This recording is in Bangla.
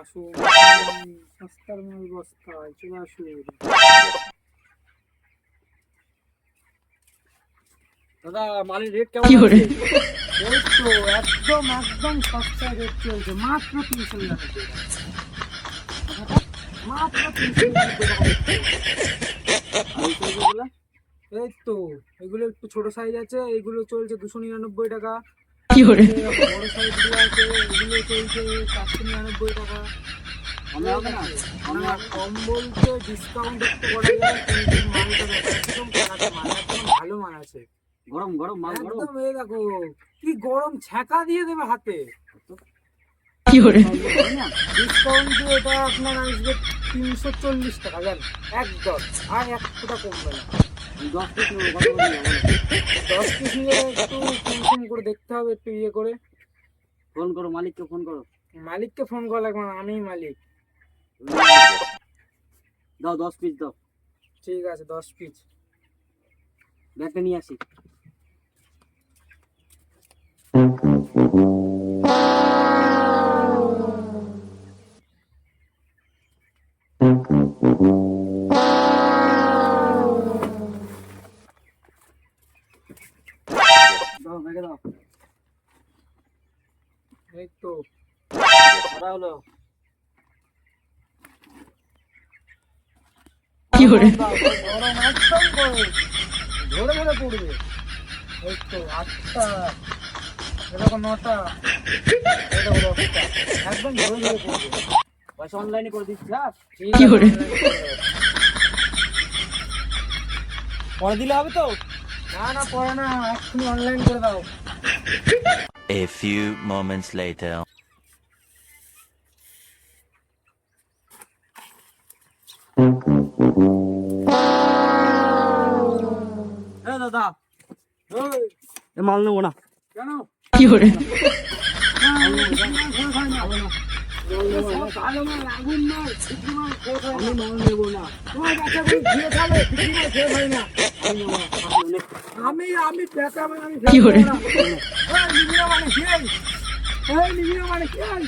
আসুন সস্তার মাল বস্তায় চলে আসুন। দাদা মালের রেট কেমন একদম একদম সস্তায় রেট চলছে মাত্র তিনশো মাত্র তিনশো এই তো এগুলো একটু ছোট সাইজ আছে এগুলো চলছে দুশো নিরানব্বই টাকা। কি টাকা করা? ভালো মাল আছে গরম গরম মাল গরম দেখো কি গরম ছ্যাঁকা দিয়ে দেবে হাতে। কি না? ডিসকাউন্ট দিয়ে এটা আপনার আসবে তিনশো চল্লিশ টাকা জান একদম আর এক ফোটা কমবে না। দশ পিস নেব দশ পিস নিয়ে একটু করে দেখতে হবে একটু ইয়ে করে ফোন করো মালিককে ফোন করো মালিককে ফোন করা লাগবে না মালিক দাও দশ পিস দাও ঠিক আছে দশ পিস ব্যাগটা নিয়ে আসি। দাও দাও। এই তো। কটা হলো? কি hore গরম একদম গরম ধরে ধরে পড়বে। এই তো আটটা। এরকম নটা। একদম ধরে ধরে পড়বে। পয়সা অনলাইনে করে দিচ্ছি হ্যাঁ? কি করে? পরে দিলে হবে তো? না না পড়ে না এক্ষুনি অনলাইন করে দাও। A few moments later. এ দাদা ওই, এ মাল নেব না। কেন কি hore আমি আমি আমি মানে আমি কি করে? এই, নিবিড়া মানে খেয়ে। এই, নিবিড়া মানে খেয়ে।